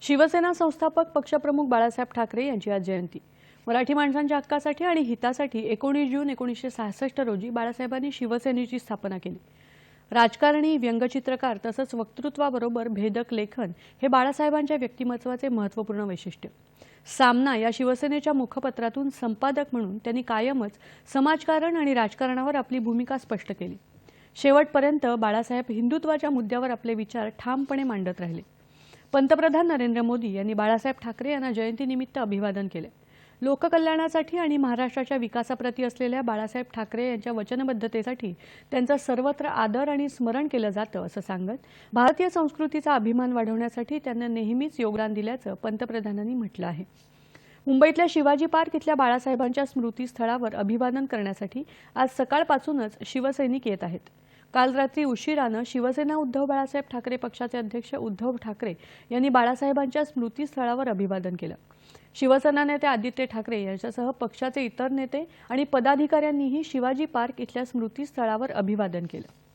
शिवसेना संस्थापक पक्षप्रमुख बाळासाहेब ठाकरे यांची आज जयंती. मराठी माणसांच्या हक्कासाठी आणि हितासाठी एकोणीस जून एकोणीसशे सहासष्ट रोजी बाळासाहेबांनी शिवसेनेची स्थापना केली. राजकारणी व्यंगचित्रकार तसंच वक्तृत्वाबरोबर भेदक लेखन हे बाळासाहेबांच्या व्यक्तिमत्वाचे महत्त्वपूर्ण वैशिष्ट्य. सामना या शिवसेनेच्या मुखपत्रातून संपादक म्हणून त्यांनी कायमच समाजकारण आणि राजकारणावर आपली भूमिका स्पष्ट केली. शेवटपर्यंत बाळासाहेब हिंदुत्वाच्या मुद्द्यावर आपले विचार ठामपणे मांडत राहिले. पंतप्रधान नरेंद्र मोदी यांनी बाळासाहेब ठाकरे यांना जयंतीनिमित्त अभिवादन केले. लोककल्याणासाठी आणि महाराष्ट्राच्या विकासाप्रती असलेल्या बाळासाहेब ठाकरे यांच्या वचनबद्धतेसाठी त्यांचा सर्वत्र आदर आणि स्मरण केलं जातं असं सांगत भारतीय संस्कृतीचा अभिमान वाढवण्यासाठी त्यांना नेहमीच योगदान दिल्याचं पंतप्रधानांनी म्हटलं आहे. मुंबईतल्या शिवाजी पार्क इथल्या बाळासाहेबांच्या स्मृतीस्थळावर अभिवादन करण्यासाठी आज सकाळपासूनच शिवसैनिक येत आहेत. काल रात्री उशिरानं शिवसेना उद्धव बाळासाहेब ठाकरे पक्षाचे अध्यक्ष उद्धव ठाकरे यांनी बाळासाहेबांच्या स्मृतीस्थळावर अभिवादन केलं. शिवसेना नेते आदित्य ठाकरे यांच्यासह पक्षाचे इतर नेते आणि पदाधिकाऱ्यांनीही शिवाजी पार्क इथल्या स्मृतीस्थळावर अभिवादन केलं.